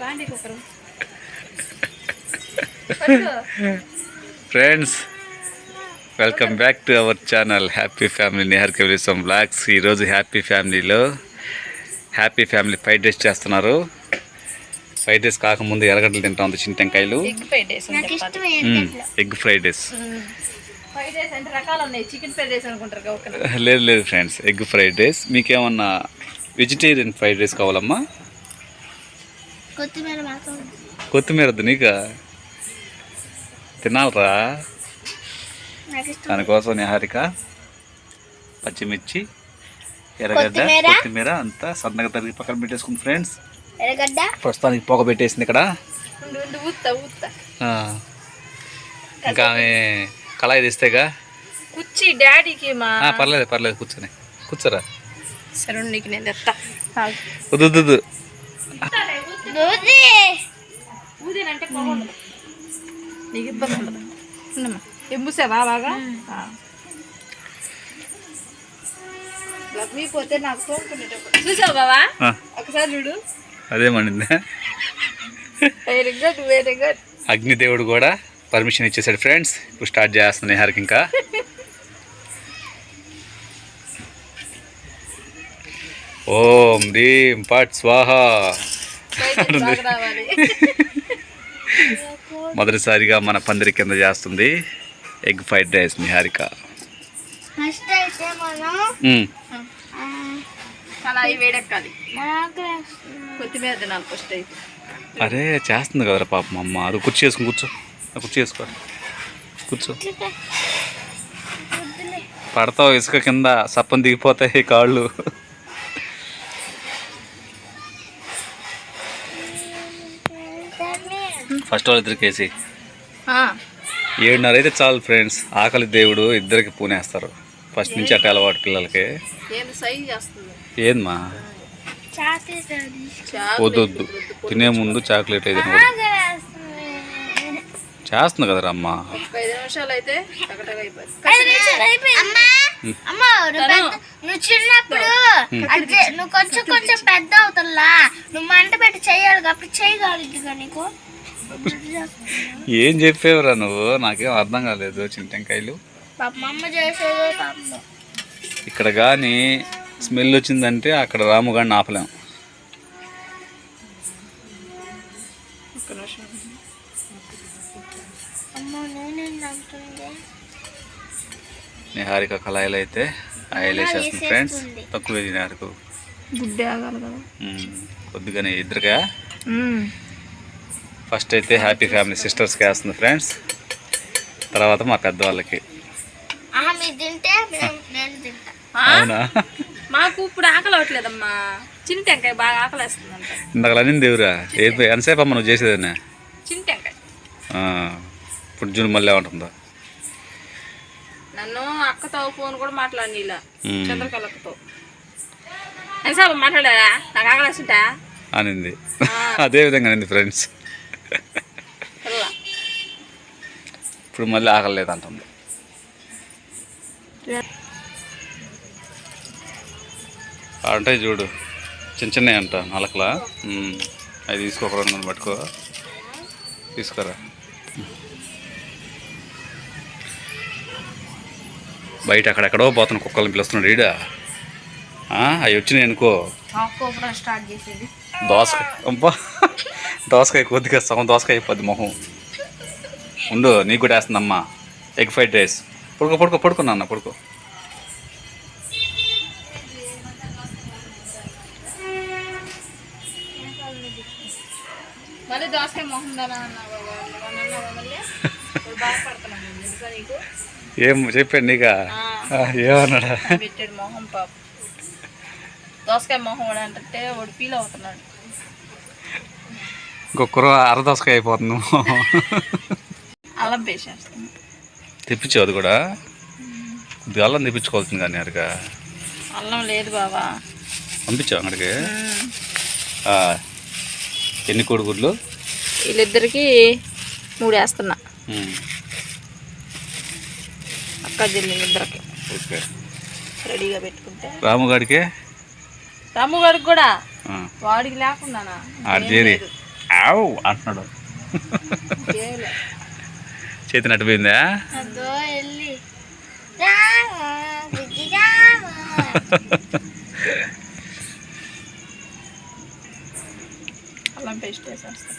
బాండి cooker friends welcome back to our channel happy family Nihar కవిలిసం blogs ఈరోజు happy ఫ్యామిలీలో happy family fried rice చేస్తున్నారు. Fried rice కాకముందు ఎర్రగడ్డలు తింటా ఉంది చింతెంకాయలు. ఎగ్ ఫ్రైడ్ రైస్ నాకు ఇష్టం ఎగ్ ఫ్రైడ్ రైస్ లేదు లేదు ఫ్రెండ్స్ ఎగ్ ఫ్రైడ్ రైస్ మీకేమన్నా వెజిటేరియన్ ఫ్రైడ్ రైస్ కావాలమ్మా? కొత్తిమీర వద్దు నీకా. తినాలరా. దానికోసం నిహారిక పచ్చిమిర్చి ఎర్రగడ్డ కొత్తిమీర. కొత్తిమీర అంతా సన్నగా తరిగి పక్కన పెట్టేసుకుంది ఫ్రెండ్స్. ఎర్రగడ్డ. ప్రస్తుతానికి పొగ పెట్టేసింది ఇక్కడ. ఇంకా ఆమె కళాయి తీస్తేగా? కుచ్చి డాడీకి మా పర్లేదు పర్లేదు కూర్చొని. కూర్చోరా. సరే నీకు నేను తెస్తా వద్దు నీకు ఇబ్బంది ఉండదు. ఎంబుసావా బాగా. లక్ష్మీ పోతే నాకు తోముకునేటప్పుడు చూసావు బావా? ఒకసారి చూడు. అదేమండిందా వెరీ గుడ్ వెరీ గుడ్ అగ్నిదేవుడు కూడా పర్మిషన్ ఇచ్చేసాడు ఫ్రెండ్స్. ఇప్పుడు స్టార్ట్ చేస్తుంది నిహారిక ఇంకా. ఓం హ్రీం పట్ స్వాహ. మొదటిసారిగా మన పందిరి కింద చేస్తుంది egg fried rice Niharika. First అయితే మనం మ్మ్. ఆ, కళాయి వేడెక్కాలి. నాకు కొత్తిమీర తినాలి ఫస్ట్ అయితే. అరే చేస్తుంది కదరా పాపం అమ్మ. అది కుర్చీ వేసుకుని కూర్చో. కుర్చీ వేసుకో. కూర్చో. పడతావు ఇసుక కింద సప్పని దిగిపోతాయి కాళ్ళు. ఫస్ట్ వాళ్ళు ఇద్దరికి వేసి ఏడున్నర అయితే చాలు ఫ్రెండ్స్. ఆకలి దేవుడు ఇద్దరికి పూనేస్తారు. ఫస్ట్ నుంచి అట్ట అలవాటు పిల్లలకి. ఏం సైజ్ చేస్తుంది? ఏందమ్మా? చాక్లెట్ అది వద్దు వద్దు తినే ముందు చాక్లెట్ అయితే చేస్తుంది కదరా అమ్మ! నువ్వు చిన్నప్పుడు నువ్వు కొంచెం కొంచెం పెద్ద అవుతుల్లా. నువ్వు మంట పెట్టి చెయ్యాలి అప్పుడు చేయగలుగుతుంది నీకు. ఏం చెప్పేవరా నువ్వు? నాకేం అర్థం కాలేదు పాపం ఇక్కడ కానీ స్మెల్ వచ్చిందంటే అక్కడ ఆపలేం. అమ్మ నూనె నమ్ముతుంది నిహారిక కళాయిలు అయితే ఆయిల్ వేసేస్తుంది ఫ్రెండ్స్. తక్కువ నిహారిక గుడ్డే ఆగాలి కదా. మ్మ్. కొద్దిగానే ఇద్దరుగా ఫస్ట్ అయితే హ్యాపీ ఫ్యామిలీ సిస్టర్స్కి వేస్తుంది ఫ్రెండ్స్. తర్వాత మా పెద్దవాళ్ళకి. అవునా? మాకు ఇప్పుడు ఆకలి అవట్లేదమ్మా చిన్న టెంకాయ బాగా ఆకలేస్తుందంట. ఇందాక అనింది దేవురా ఏది? ఎంతసేపు అమ్మ నువ్వు చేసేదేనా చిన్న టెంకాయ. ఇప్పుడు జూన్ మళ్ళీ ఏమంటుందో. నన్ను అక్కతో ఫోన్ కూడా మాట్లాడి ఇలా ఎంతసేపు మాట్లాడారా నాకు ఆకలేస్తుంటా అనింది. అదే విధంగా అనింది ఫ్రెండ్స్. ఇప్పుడు మళ్ళీ ఆకలేదు అంటుంది. అంటే చూడు చిన్న చిన్నవి అంట నలకలా. అవి తీసుకోక రెండు పట్టుకో. తీసుకోరా. బయట అక్కడెక్కడో పోతున్న కుక్కల్ని పిలుస్తున్నాడు ఈడ. అవి వచ్చినాయి అనుకో. కోపడం స్టార్ట్ చేసేది. దోసకాయ. అబ్బా. దోసకాయ కొద్దిగా సగం దోసకాయ అయిపోద్ది మొహం. ఉండు నీకు కూడా వేస్తుందమ్మా. Egg fried rice. పడుకో పడుకో పడుకున్నా అన్న పడుకో. మళ్ళీ దోసకాయ మొహం దానా అన్నావు కదా, మొన్న అన్నావా మళ్ళీ ఇప్పుడు బాధపడుతున్నాను నేను, తెలుసా నీకు? ఏం చెప్పాడు నీకా? ఏమన్నాడా? పెట్టాడు మొహం పాప. దోసకాయ మొహం అంటే వాడు ఫీల్ అవుతున్నాడు. ఇంకొకరు అర దోసకాయ అయిపోతుంది. అల్లం పేసేస్తాను. తెప్పించావు అది కూడా? కొద్దిగా అల్లం తెప్పించుకోవాల్సింది కానీ అడిగా అల్లం లేదు బాబా పంపించావు అక్కడికి? ఎన్ని కోడిగుడ్లు? వీళ్ళిద్దరికి మూడు వేస్తున్నా అక్క చెల్లి ఇద్దరికి. ఓకే. రెడీగా పెట్టుకుంటే. రాముగాడికి తమ్ము గారికి కూడా? వాడికి చేరి ఆవు అంటున్నాడు. చేతి నట్టుపోయిందా అదో వెళ్ళి. రామా బుజ్జి రామా అల్లం పేస్ట్ వేసేస్తా.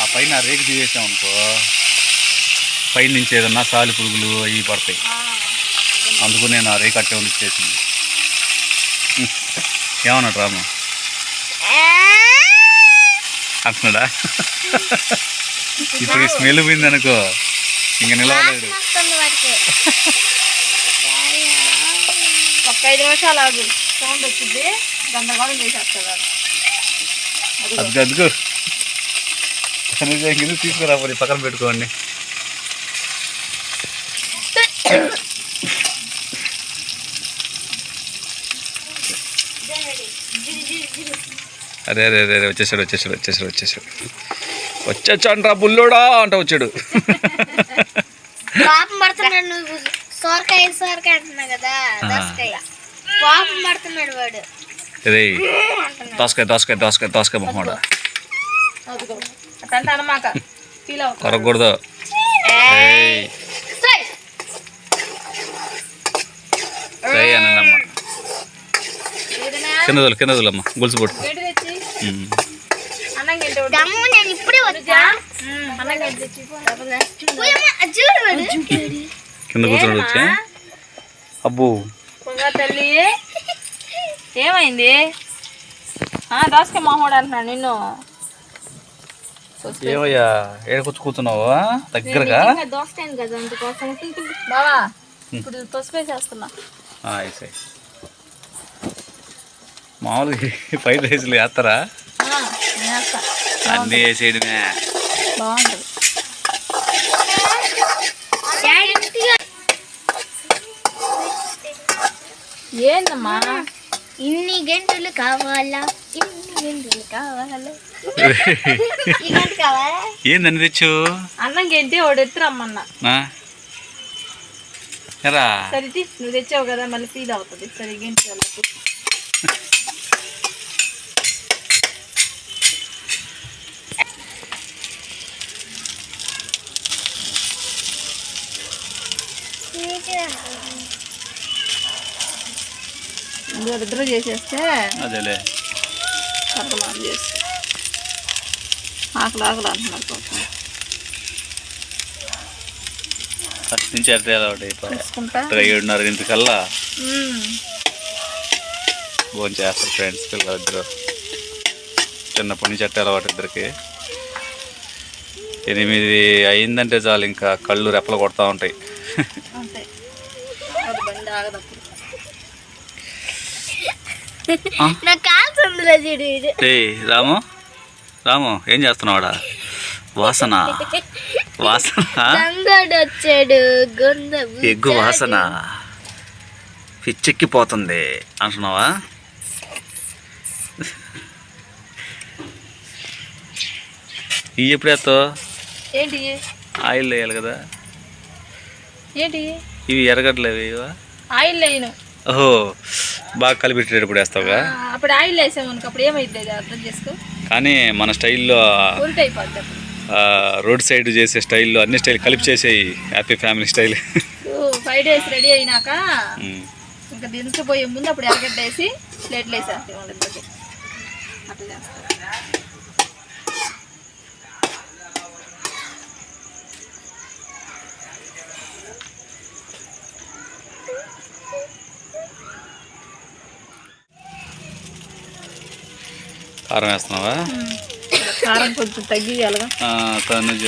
ఆ పైన రేకు తీసేసాం అనుకో పైన నుంచి ఏదన్నా సాలి పురుగులు అవి పడతాయి. అందుకు నేను ఆ రేకు అట్టే ఉండిచ్చేసింది ఏమన్నాడు రాము అంటున్నాడా? ఇప్పుడు ఈ స్మెల్ పోయింది అనుకో ఇంక నిలవలేడు ఒక ఐదు నిమిషాలు ఆగు. సౌండ్ వచ్చింది గందరగోళం చేసేస్తాడు తీసుకురా పక్కన పెట్టుకోండి. అరే అరే అరే అరే, వచ్చేసాడు వచ్చేసాడు వచ్చేసాడు వచ్చేసాడు. వచ్చాచండ్రా బుల్లోడా అంట వచ్చాడు. పాపం పడుతున్నాడు నువ్వు. సోరకాయ సోరకాయ అంటున్నావు కదా దోసకాయ. పాపం పడుతున్నాడు వాడు. రే దోసకాయ దోసకాయ దోసకాయ మొహమాడ కొరకూడదు కింద కింద గొలుసు పొట్టు దమ్ము నేను ఇప్పుడే వచ్చా? కింద కూర్చోడు వచ్చి అబ్బో. పొంగా తల్లి. ఏమైంది? ఆ, దోసకాయ మామూడు అంటున్నాను నిన్ను. ఏమయ్యా ఏడ కూర్చు కూర్చున్నావు దగ్గరగా? దోసకాయను కదా అందుకోసం. బావా ఇప్పుడు పసుపు వేసేస్తున్నా ఆ, వేసేయ్. మామూలుగా ఫ్రైడ్ రైస్లు వేస్తారా. అన్నీ వేసేయడమే. బాగుంటుంది. ఏందమ్మా? ఇన్ని గంటలు కావాలా? ఇన్ని గంటలు కావాలా? ఈ గంట కావాలా? ఏందని తెచ్చు? అన్నం గంటి వాడు ఎత్తు రమ్మన్నా ఆ? ఎరా? సరే నువ్వు తెచ్చావు కదా మళ్ళీ ఫీల్ అవుతుంది. సరే గంటి ఇద్దరు చేసేస్తే అదేలే. అర్థం చేసి ఆకలి ఆకలి అంటున్నారు పాపం. ఫస్ట్ నుంచి అట్టే అలవాటు అయిపోయి తీసుకుంటా ఏడున్నర ఇంటికల్లా మ్మ్. భోజనం చేస్తారు ఫ్రెండ్స్ పిల్లలిద్దరు చిన్నప్పటి నుంచి అట్టే అలవాటు ఇద్దరికి. ఎనిమిది అయిందంటే చాలు ఇంకా కళ్ళు రెప్పలు కొడతా ఉంటాయి అంతే అది బండి ఆగదప్పుడు నాకు కాల్సిందిలే చూడు వీడు ఏ రాము రాము ఏం చేస్తున్నావాడా? వాసన. వాసన? వచ్చాడు ఎగ్గు వాసన. పిచ్చెక్కిపోతుంది. అంటున్నావా? ఇవి ఎప్పుడు వేస్తావు? ఏంటి? ఆయిల్ వేయాలి కదా. ఏంటి? ఇవి ఎర్రగడ్డలు ఇవా? ఆయిల్ వేయను. ఓహో బాగా కలిపెట్టేటప్పుడు వేస్తావుగా? అప్పుడు ఆయిల్ వేసామనుకో అప్పుడు ఏమైంది అది అర్థం చేసుకో. కానీ మన స్టైల్లో రోడ్ సైడ్ చేసే స్టైల్లో అన్ని స్టైల్ కలిపి చేసేయి happy family style. Five days ready అయినాక ఇంకా దించిపోయే ముందు అప్పుడు ఎరగడ్డ వేసి ప్లేట్లు వేసేస్తాం వాళ్ళిద్దరికి అట్లా చేస్తాం కారం వేస్తున్నావా? కారం కొంచెం తగ్గియాలిగా. తనుజ.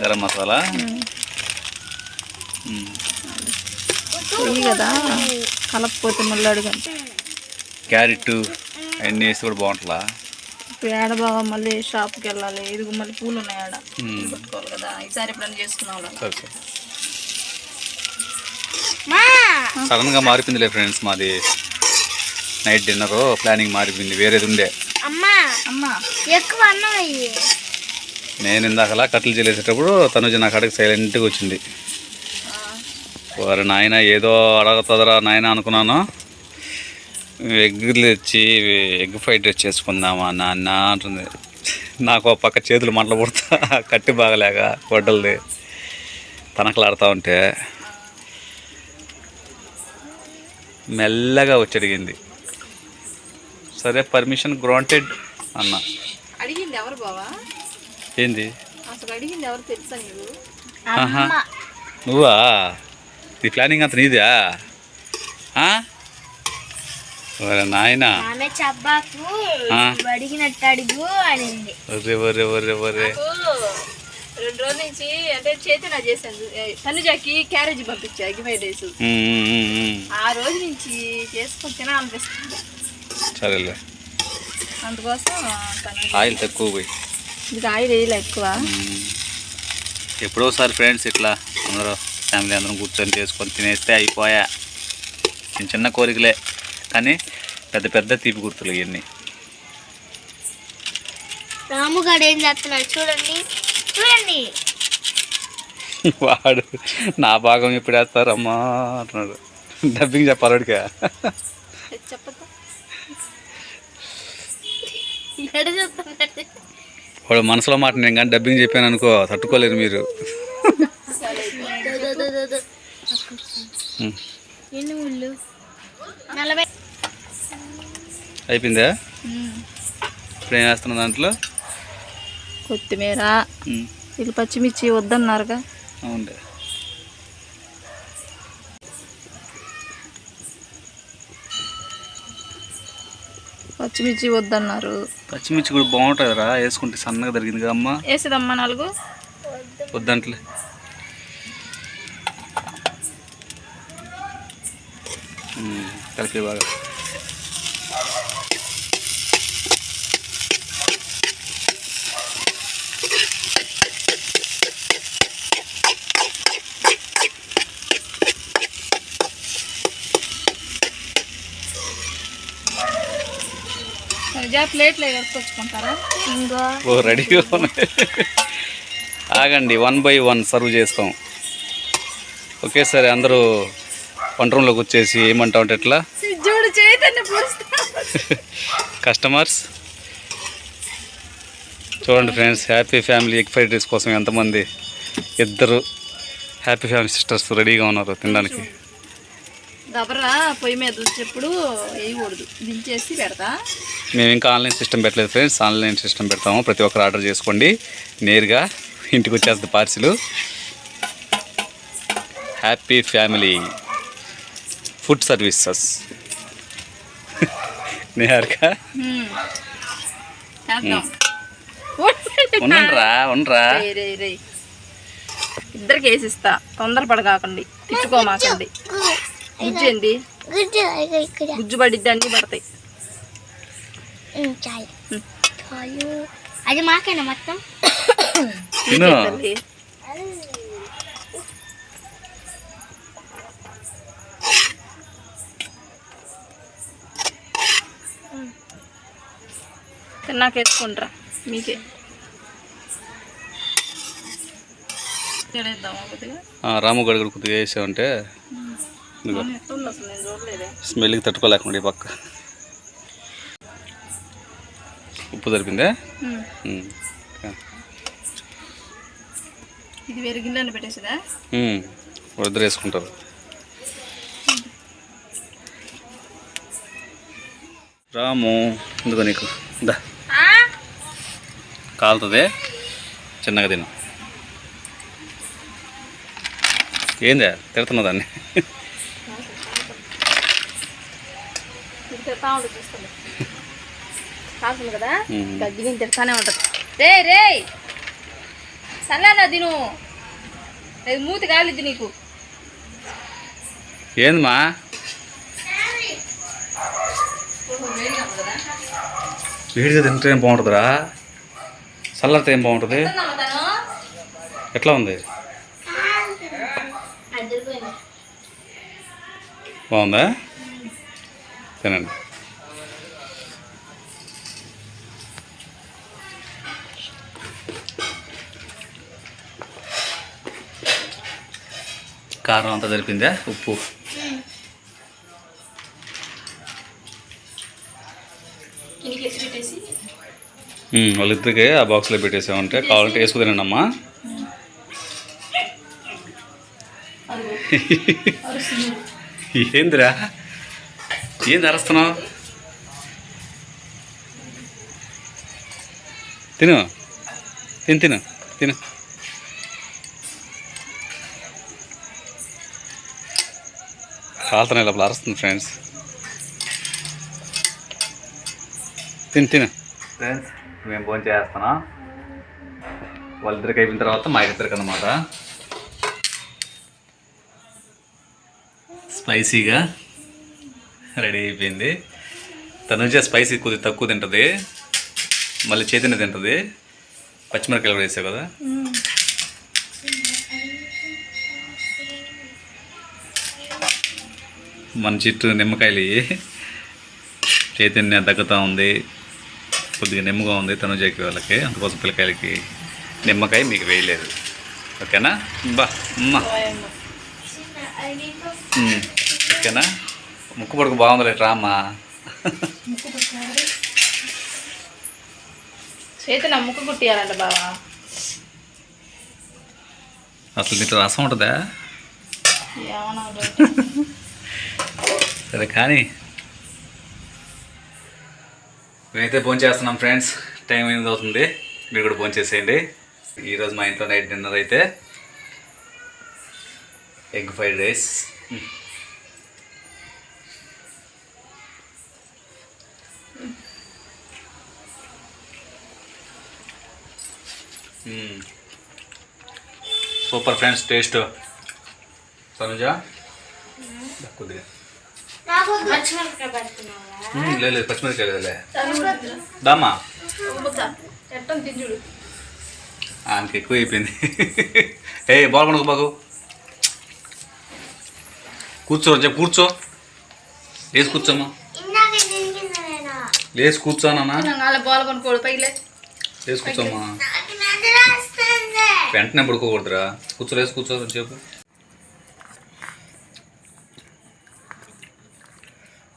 గరం మసాలా? కదా కలపకపోతే మళ్ళీ అడుగండి క్యారెట్ అవన్నీ వేసి కూడా బాగుంటుందా? ఇప్పుడు ఏడ బాగా మళ్ళీ షాప్కి వెళ్ళాలి. ఇదిగో మళ్ళీ పూలు ఉన్నాయి ఆడ. కదా. ఈసారి ఎప్పుడైనా చేసుకున్నాం మా. సడన్గా మారిపోయిందిలే ఫ్రెండ్స్ మాది. నైట్ డిన్నర్ ప్లానింగ్ మారిపోయింది వేరేది ఉండే. అమ్మా. అమ్మా. ఎక్కువ నేను ఇందాకలా కట్టలు చెల్లేసేటప్పుడు తనుజ నా కాడికి సైలెంట్గా వచ్చింది. వారు నాయన ఏదో అడగతుందరా నాయన అనుకున్నాను. ఎగ్గులు తెచ్చి ఎగ్ ఫ్రైడ్ రైస్ చేసుకుందామా నాన్న అంటుంది. నాకు పక్క చేతులు మంటలు పుడతా కట్టి బాగలేక గొడ్డలది. తనకలాడుతూ ఉంటే. మెల్లగా వచ్చి అడిగింది. సరే పర్మిషన్ గ్రాంటెడ్ అన్న. అడిగింది ఎవరు బావా? ఏంది? అసలు అడిగింది ఎవరు తెలుసా నీకు? ఆహా. అమ్మ. నువ్వా? ఈ ప్లానింగ్ అంత నీదా? నాయనా. అడిగినట్టు అడుగు అనింది. ఒరే ఒరే ఒరే ఒరే. రెండు రోజుల నుంచి అంటే చేతన చేశాను. తనుజాకి క్యారేజీ పంపించా ఉమ్, ఉమ్. ఆ రోజు నుంచి చేసుకొని తినాలనిపిస్తుంది. సరేలే. అందుకోసం ఆయిల్ తక్కువ పోయి. ఇది ఆయిల్ వేయలే ఎక్కువ. ఎప్పుడోసారి ఫ్రెండ్స్ ఇట్లా అందరూ ఫ్యామిలీ అందరం కూర్చొని చేసుకొని తినేస్తే అయిపోయా. చిన్న చిన్న కోరికలే. కానీ పెద్ద పెద్ద తీపి గుర్తులు ఇవన్నీ. రాముగాడు ఏం చేస్తున్నాడు చూడండి. చూడండి. వాడు నా భాగం ఎప్పుడు వేస్తారమ్మా అంటున్నాడు. డబ్బింగ్ ఎడ చూస్తున్నాడు. వాడు మనసులో మాట నేను కానీ డబ్బింగ్ చెప్పాను అనుకో తట్టుకోలేరు మీరు. అయిపోయిందా? ఇప్పుడు ఏం వేస్తున్నా దాంట్లో? కొత్తిమీర. వీళ్ళు పచ్చిమిర్చి వద్దన్నారుగా. అవునులే. పచ్చిమిర్చి వద్దన్నారు. పచ్చిమిర్చి కూడా బాగుంటుందిరా వేసుకుంటే సన్నగా దొరికింది కదా అమ్మ. వేసేదమ్మా నాలుగు. వద్దంట్లే. కలిపి బాగా. ప్లేట్లు ఇంకో. ఓ రెడీగా ఉన్నాయి. ఆగండి వన్ బై వన్ సర్వ్ చేస్తాం. ఒకేసారి అందరూ వంట రూమ్లోకి వచ్చేసి ఏమంటా ఉంటే ఎట్లా కస్టమర్స్ చూడండి friends happy family egg fried rice కోసం ఎంతమంది ఇద్దరు హ్యాపీ ఫ్యామిలీ సిస్టర్స్ రెడీగా ఉన్నారు తినడానికి. దబరా పొయ్యి మీద వచ్చేప్పుడు వేయకూడదు. దించేసి పెడతా. మేము ఇంకా ఆన్లైన్ సిస్టమ్ పెట్టలేదు ఫ్రెండ్స్. ఆన్లైన్ సిస్టమ్ పెడతాము. ప్రతి ఒక్కరు ఆర్డర్ చేసుకోండి. నేరుగా ఇంటికి వచ్చేస్తుంది parcel. Happy family. Food services. చేద్దాం. ఉండరా ఉండరా. రేయ్, రేయ్, రేయ్. ఇద్దరికి వేసిస్తా. తొందరపడ కాకండి తిట్టుకోమాకండి గుజ్జు ఏంది గుజ్జు పడిద్ది అన్ని పడతాయి. అది మాకేనా మొత్తం? తిను. నీకే వేసుకుంటారా మీకే. రాము గడుగుడు కొద్దిగా వేసామంటే స్మెల్కి తట్టుకోలేకుండా పక్క. ఉప్పు సరిపోయిందా హ్మ్. ఉమ్. ఇది వేరే గిన్నెలు పెట్టేసిదా? ఉమ్. ఇద్దరు వేసుకుంటారు రాము ఎందుకో నీకు. దా. కాలుతుంది. చిన్నగా తిను. ఏందా? తిడుతున్నా దాన్ని. ఇది తిడతా ఉంటుంది చూస్తుంది కాకులు కదా? తిడతానే ఉంటుంది. రే రే సల్లానా తిను. ఇది మూతి కాలిద్ది నీకు. ఏందమ్మా? వేడిగా తింటే ఏం బాగుంటుందిరా? చల్లారితే ఏం బాగుంటుంది? ఎట్లా ఉంది? బాగుందా? తినండి. కారం అంతా జరిపిందా ఉప్పు. వాళ్ళిద్దరికి ఆ బాక్స్లో పెట్టేసామంటే కావాలంటే వేసుకు తినండి అమ్మా ఏందిరా? ఏం తెరస్తున్నావు తిను. తిను తిను తిను. కాలుతున్నాయి లోపల అరుస్తుంది ఫ్రెండ్స్. తిను తిను. ఫ్రెండ్స్ మేము ఫోన్ చేస్తున్నాం. వాళ్ళిద్దరికి అయిపోయిన తర్వాత మా ఇద్దరికి అన్నమాట. స్పైసీగా. రెడీ అయిపోయింది. తను వచ్చే స్పైసీ కొద్దిగా తక్కువ తింటుంది. మళ్ళీ చైతన్య తింటుంది. పచ్చిమిరకాయలు కూడా వేసావు కదా? మన చుట్టూ నిమ్మకాయలు చైతన్య దగ్గుతూ ఉంది. కొద్దిగా నిమ్మగా ఉంది తనుజకి వాళ్ళకి. అందుకోసం పిల్లకాయలకి నిమ్మకాయ మీకు వేయలేదు. ఓకేనా? బా అమ్మ. ఓకేనా? ముక్కు పడుకు బాగుంది రామ్మా. చేతి నా ముక్కు కుట్టియాలంట బావా. అసలు దీంట్లో రసం ఉంటుందా? సరే కానీ మేమైతే ఫోన్ చేస్తున్నాం ఫ్రెండ్స్. టైం ఎనిమిది అవుతుంది. మీరు కూడా ఫోన్ చేసేయండి. ఈరోజు మా ఇంట్లో నైట్ డిన్నర్ అయితే egg fried rice. Super friends taste. కొద్దిగా. పచ్చిమిరపకాయ మ్మ్, లేదు పచ్చిమిరకాయ లేదులే దామా ఆమెకి ఎక్కువ అయిపోయింది ఏ బాగుండకు బాగు కూర్చో చెప్పు కూర్చో. లేచి కూర్చోమ్మా. లేచి పైలే లేచి కూర్చోమ్మా. వెంటనే పడుకోకూడదురా. కూర్చో లేచి కూర్చో చెప్పు.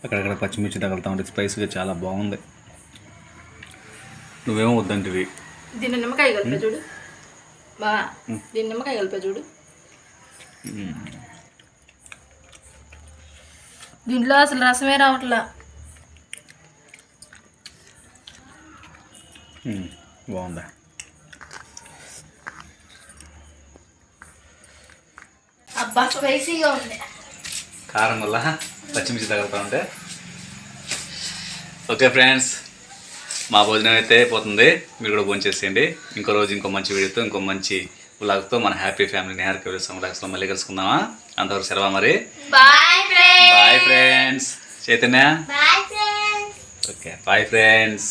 అక్కడక్కడ పచ్చిమిర్చి తగులుతా ఉంటే స్పైస్గా చాలా బాగుంది. నువ్వేమో వద్దంటివి. దీన్ని నిమ్మకాయ కలిపా చూడు. బా దీన్ని నిమ్మకాయ కలిపా చూడు. దీంట్లో అసలు రసమే రావట్లా. బాగుందా? అబ్బా స్పైసీగా ఉంది. కారం వల్ల పచ్చిమిర్చి తగులుతూ ఉంటే. ఓకే ఫ్రెండ్స్ మా భోజనం అయితే అయిపోతుంది. మీరు కూడా భోజనం చేసేయండి. ఇంకో రోజు ఇంకో మంచి వీడియోతో ఇంకో మంచి వ్లాగ్తో మన హ్యాపీ ఫ్యామిలీని హ్యాపీ వ్లాగ్స్లో మళ్ళీ కలుసుకుందామా? అంతవరకు సెలవా మరి. Bye friends Chaitanya. Okay bye friends